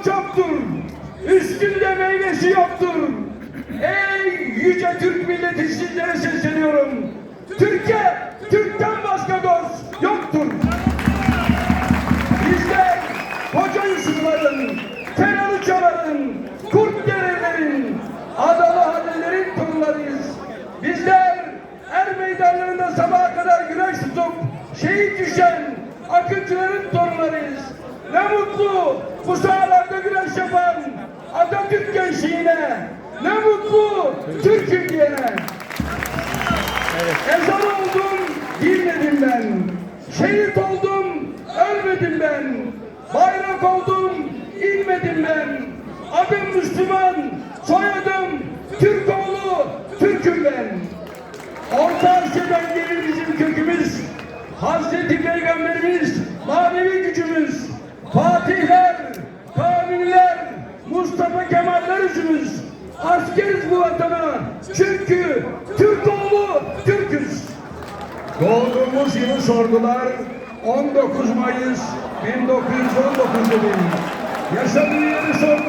dalı çoktur, üstünde meyvesi yoktur. Ey yüce Türk milleti sizlere sesleniyorum. Türkiye, Türk'ten başka dost yoktur. Bizler Hoca Yusuf'ların, Kenan Uçar'ın, Kurt Derelerin, Adalı Halil'lerin torunlarıyız. Bizler er meydanlarında sabaha kadar güneş tutup şehit düşen akıncıların torunlarıyız. Ne mutlu bu yapan Atatürk gençliğine. Ne mutlu Türk'üm diyene. Ezan oldum, dinledim ben. Şehit oldum, ölmedim ben. Bayrak oldum, inmedim ben. Adım Müslüman, soyadım Türkoğlu, Türk'üm ben. Orta Asya'dan gelir bizim kökümüz. Hazreti Peygamberimiz, manevi gücümüz. Fatihler, Kemaller. Askeriz bu vatana. Çünkü Türkoğlu Türk'üz. Doğduğumuz yılı sordular. 19 Mayıs 1919 dedi. Yaşadığı yeri sordular.